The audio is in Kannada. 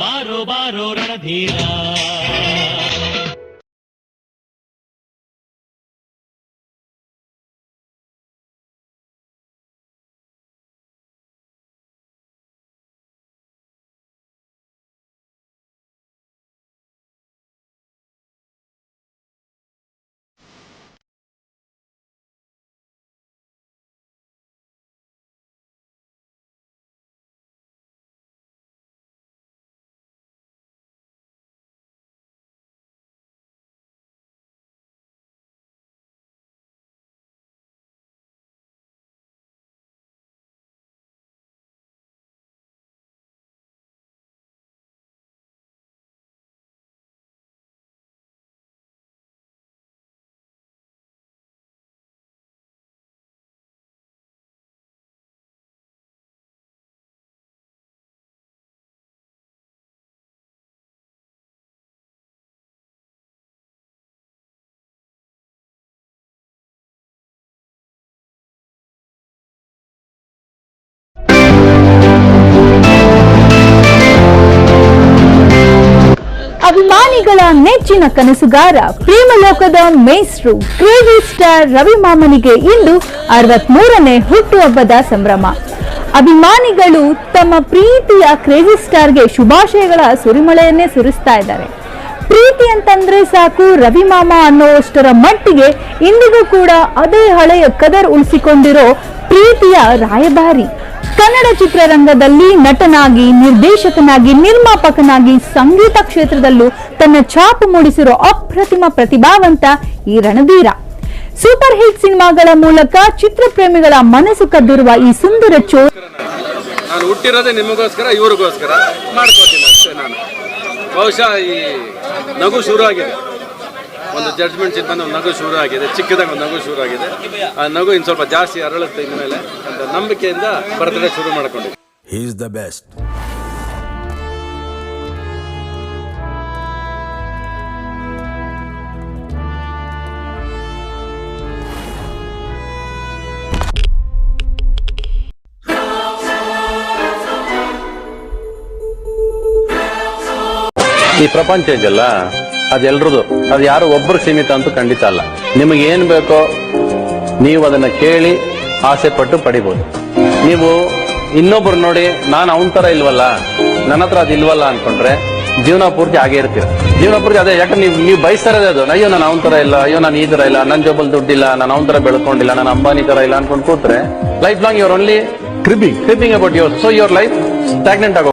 বারো বারো রণধীরা ಅಭಿಮಾನಿಗಳ ನೆಚ್ಚಿನ ಕನಸುಗಾರ ಪ್ರೇಮಲೋಕದ ಮೇಸ್ಟ್ರು ಕ್ರೇಜಿ ಸ್ಟಾರ್ ರವಿ ಮಾಮನಿಗೆ ಇಂದು ಅರವತ್ಮೂರನೇ ಹುಟ್ಟುಹಬ್ಬದ ಸಂಭ್ರಮ. ಅಭಿಮಾನಿಗಳು ತಮ್ಮ ಪ್ರೀತಿಯ ಕ್ರೇಜಿ ಸ್ಟಾರ್ಗೆ ಶುಭಾಶಯಗಳ ಸುರಿಮಳೆಯನ್ನೇ ಸುರಿಸ್ತಾ ಇದ್ದಾರೆ. ಪ್ರೀತಿ ಅಂತಂದ್ರೆ ಸಾಕು ರವಿ ಮಾಮ ಅನ್ನೋಷ್ಟರ ಮಟ್ಟಿಗೆ ಇಂದಿಗೂ ಕೂಡ ಅದೇ ಹಳೆಯ ಕದರ್ ಉಳಿಸಿಕೊಂಡಿರೋ ಪ್ರೀತಿಯ ರಾಯಭಾರಿ. ಕನ್ನಡ ಚಿತ್ರರಂಗದಲ್ಲಿ ನಟನಾಗಿ, ನಿರ್ದೇಶಕನಾಗಿ, ನಿರ್ಮಾಪಕನಾಗಿ ಸಂಗೀತ ಕ್ಷೇತ್ರದಲ್ಲೂ ತನ್ನ ಛಾಪು ಮೂಡಿಸಿರೋ ಅಪ್ರತಿಮ ಪ್ರತಿಭಾವಂತ ಈ ರಣಧೀರ ಸೂಪರ್ ಹಿಟ್ ಸಿನಿಮಾಗಳ ಮೂಲಕ ಚಿತ್ರಪ್ರೇಮಿಗಳ ಮನಸ್ಸು ಕದ್ದಿರುವ ಈ ಸುಂದರ ಚೋ ನಾನು ಹುಟ್ಟಿರೋದೇ ನಿಮಗೋಸ್ಕರ, ಇವ್ರಿಗೋಸ್ಕರ ಮಾಡ್ಕೋತೀನಿ ಅಷ್ಟೇ ನಾನು. ಬಹುಶಃ ಈ ನಗು ಶುರು ಆಗಿದೆ ಒಂದು ಜಡ್ಜ್ಮೆಂಟ್ ಬಂದು ಒಂದು ನಗು ಶುರು ಆಗಿದೆ ಚಿಕ್ಕದಾಗಿ ಒಂದು ನಗು ಶುರು ಆಗಿದೆ. ಆ ನಗು ಇನ್ನು ಸ್ವಲ್ಪ ಜಾಸ್ತಿ ಅರಳುತ್ತೆ ಇನ್ಮೇಲೆ ಅಂತ ನಂಬಿಕೆಯಿಂದ ಬರ್ತಡೇ ಶುರು ಮಾಡ್ಕೊಂಡಿದ್ದೆ. Is the best. ಈ ಪ್ರಪಂಚ ಇದೆಯಲ್ಲ? ಅದೆಲ್ರದು ಅದು ಯಾರು ಒಬ್ಬರು ಸೀಮಿತ ಅಂತೂ ಖಂಡಿತ ಅಲ್ಲ. ನಿಮಗೆ ಏನು ಬೇಕೋ ನೀವು ಅದನ್ನ ಕೇಳಿ ಆಸೆ ಪಟ್ಟು ಪಡಿಬೋದು. ನೀವು ಇನ್ನೊಬ್ರು ನೋಡಿ ನಾನು ಅವನ ತರ ಇಲ್ವಲ್ಲ ನನ್ನ ಹತ್ರ ಅದು ಇಲ್ವಲ್ಲ ಅನ್ಕೊಂಡ್ರೆ ಜೀವನ ಪೂರ್ತಿ ಹಾಗೆ ಇರ್ತೀರ. ಜೀವನ ಪೂರ್ತಿ ಅದೇ ಯಾಕಂದ್ರೆ ನೀವು ನೀವು ಬಯಸ್ತಾರದೇ ಅದು. ಅಯ್ಯೋ ನಾನು ಅವನ ತರ ಇಲ್ಲ ಅಯ್ಯೋ ನಾನು ಈ ತರ ಇಲ್ಲ ನನ್ನ ಜೋಬಲ್ ದುಡ್ಡಿಲ್ಲ ನಾನು ಅವನ ತರ ಬೆಳ್ಕೊಂಡಿಲ್ಲ ನಾನು ಅಂಬಾನಿ ತರ ಇಲ್ಲ ಅನ್ಕೊಂಡ್ ಕೂತ್ರೆ life long your only creeping creeping about your so your life stagnant ಆಗೋ